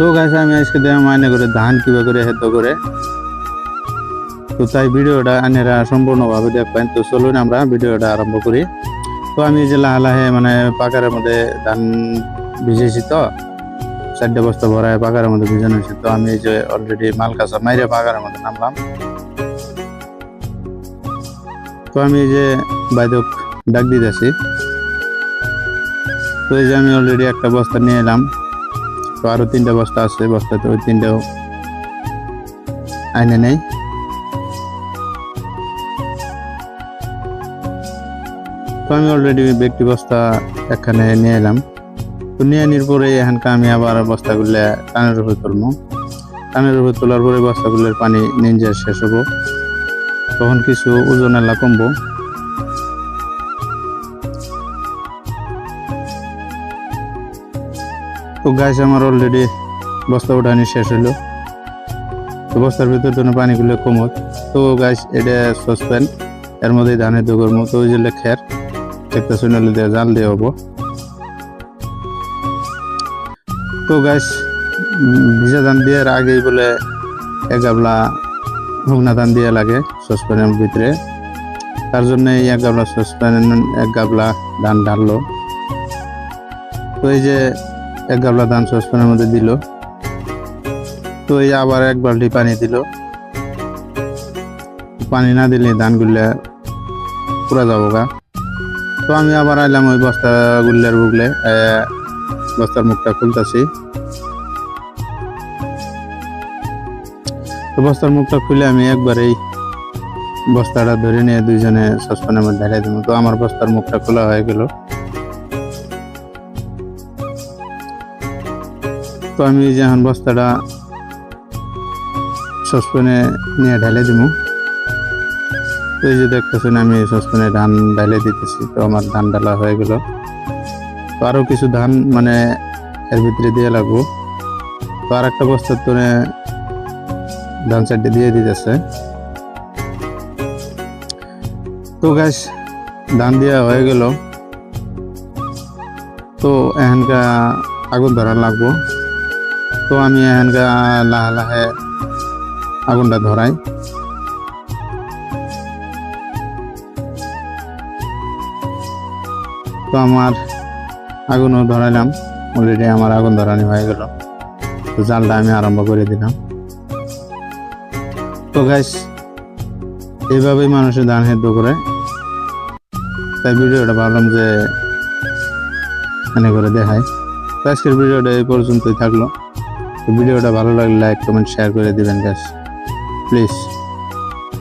তো গাছ আমি আজকে দেওয়া মাইনে করে ধান কিবা করে হেদ্দ করে। তো তাই ভিডিওটা আনেরা সম্পূর্ণভাবে দেখবেন। তো চলুন আমরা ভিডিওটা আরম্ভ করি। তো আমি যে লাহে লাহে মানে পাকারের মধ্যে ধান ভিজেছি তো, চারটে বস্তা ভরায় পাকারের মধ্যে ভিজানো হয়েছে। তো আমি যে অলরেডি মাল কাঁচা মাইরে পাকারের মধ্যে নামলাম। তো আমি যে বাইদক ডাক দিতেছি। তো এই যে আমি অলরেডি একটা বস্তা নিয়ে এলাম। তো আরও তিনটা বস্তা আছে বস্তাতে ওই তিনটাও আইনে নেই। তো আমি অলরেডি ব্যক্তি বস্তা এখানে নিয়ে এলাম। তো নিয়ে আনির পরে এখানকার আমি আবার বস্তাগুলো টানের উপরে তুলবো। টানের উপরে তোলার পরে বস্তাগুলোর পানি নিঞ্জা শেষ হব। তখন কিছু ওজন এলা কমবো। তো গাছ আমার অলরেডি বস্তা উঠানি শেষ হলো। তো বস্তার ভিতর জন্য পানিগুলো কমত তো গাছ এটা সসপ্যান এর মধ্যে ধানের দুগর মতো ওই যে খের একটা শুনালে দিয়ে জাল দিয়ে হব। তো গাছ ভিজা ধান দেওয়ার আগেই বলে এক গাবলা শুকনা ধান দিয়ে লাগে সসপ্যানের ভিতরে। তার জন্য এক গাবলা সসপ্যান এক গাবলা ধান ঢাললো। তো এই যে এক গাবলা ধান সসপ্যানের মধ্যে দিল। তো এই আবার এক বালতি পানি দিল। পানি না দিলে ধানগুলা পুরা যাব গা। তো আমি আবার আইলাম ওই বস্তা গুল্লার বুগলে বস্তার মুখটা খুলতেছি। তো বস্তার মুখটা খুলে আমি একবারেই বস্তাটা ধরে নিয়ে দুইজনে সসপ্যানের মধ্যে ঢেলে দিব তো আমার বস্তার মুখটা খোলা হয়ে গেল। তো আমি যে এখন বস্তাটা সসপ্যানে নিয়ে ঢেলে দিব তো এই যে দেখতেছেন, আমি সসপ্যানে ধান ঢালে দিতেছি। তো আমার ধান ডালা হয়ে গেল। তো আরও কিছু ধান মানে এর ভিতরে দিয়ে লাগবো। তো আর একটা বস্তার তোনে ধান সাইডে দিয়ে দিতেছে। তো গ্যাস ধান দেওয়া হয়ে গেল। তো এখানকার আগুন ধরা লাগবো। তো আমি এখানকার লাহে লাহে আগুনটা ধরাই। তো আমার আগুনও ধরাইলাম। অলরেডি আমার আগুন ধরানি হয়ে গেল। তো জালটা আমি আরম্ভ করে দিলাম। তো গাইস এইভাবেই মানুষের ধান হেদ্দ করে। তাই ভিডিওটা ভাবলাম যে এখানে করে দেখায় তো আজকের ভিডিওটা এই পর্যন্তই থাকল। ভিডিওটা ভালো লাগলে লাইক কমেন্ট শেয়ার করে দিবেন গ্যাস প্লিজ